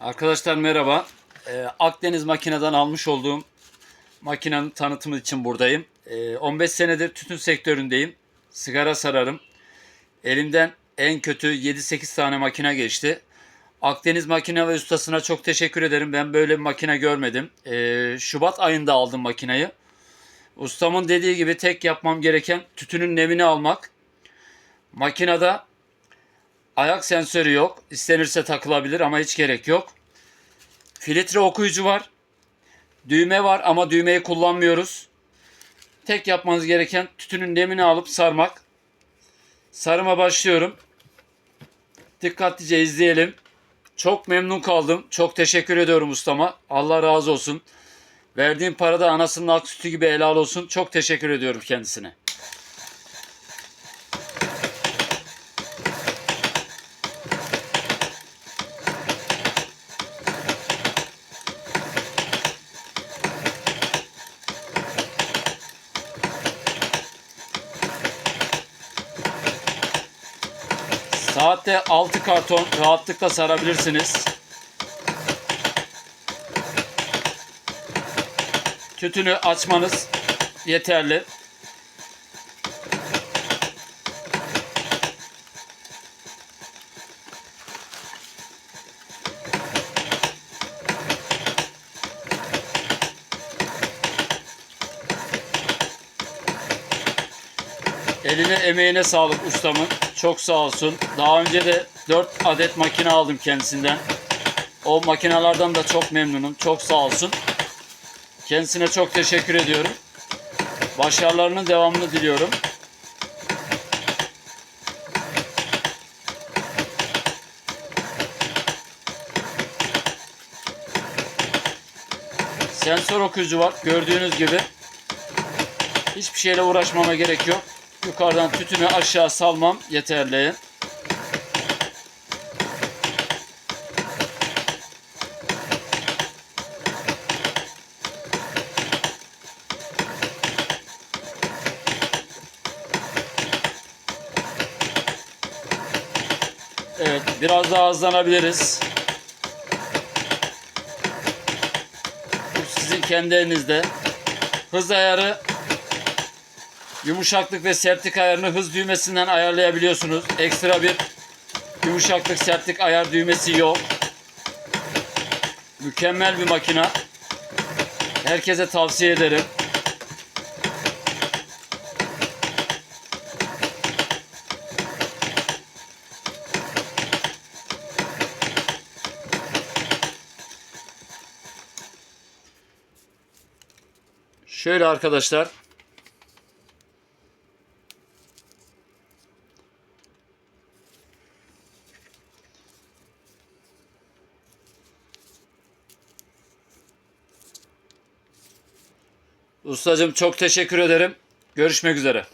Arkadaşlar merhaba. Ee, Akdeniz makineden almış olduğum makinenin tanıtımı için buradayım. Ee, 15 senedir tütün sektöründeyim. Sigara sararım. Elimden en kötü 7-8 tane makine geçti. Akdeniz Makine ve Ustası'na çok teşekkür ederim. Ben böyle bir makine görmedim. Ee, Şubat ayında aldım makineyi. Ustamın dediği gibi tek yapmam gereken tütünün nemini almak. Makinede Ayak sensörü yok. İstenirse takılabilir ama hiç gerek yok. Filtre okuyucu var. Düğme var ama düğmeyi kullanmıyoruz. Tek yapmanız gereken tütünün nemini alıp sarmak. Sarıma başlıyorum. Dikkatlice izleyelim. Çok memnun kaldım. Çok teşekkür ediyorum ustama. Allah razı olsun. Verdiğim parada anasının ak sütü gibi helal olsun. Çok teşekkür ediyorum kendisine. Saatte 6 karton rahatlıkla sarabilirsiniz. Tütünü açmanız yeterli. Eline emeğine sağlık ustamın. Çok sağ olsun. Daha önce de 4 adet makine aldım kendisinden. O makinelerden de çok memnunum. Çok sağ olsun. Kendisine çok teşekkür ediyorum. Başarılarının devamını diliyorum. Sensör okuyucu var. Gördüğünüz gibi. Hiçbir şeyle uğraşmama gerek yok. Yukarıdan tütünü aşağı salmam yeterli. Evet, biraz daha hızlanabiliriz. Bu sizin kendi elinizde. Hız ayarı Yumuşaklık ve sertlik ayarını hız düğmesinden ayarlayabiliyorsunuz. Ekstra bir yumuşaklık sertlik ayar düğmesi yok. Mükemmel bir makina. Herkese tavsiye ederim. Şöyle arkadaşlar Ustacığım çok teşekkür ederim. Görüşmek üzere.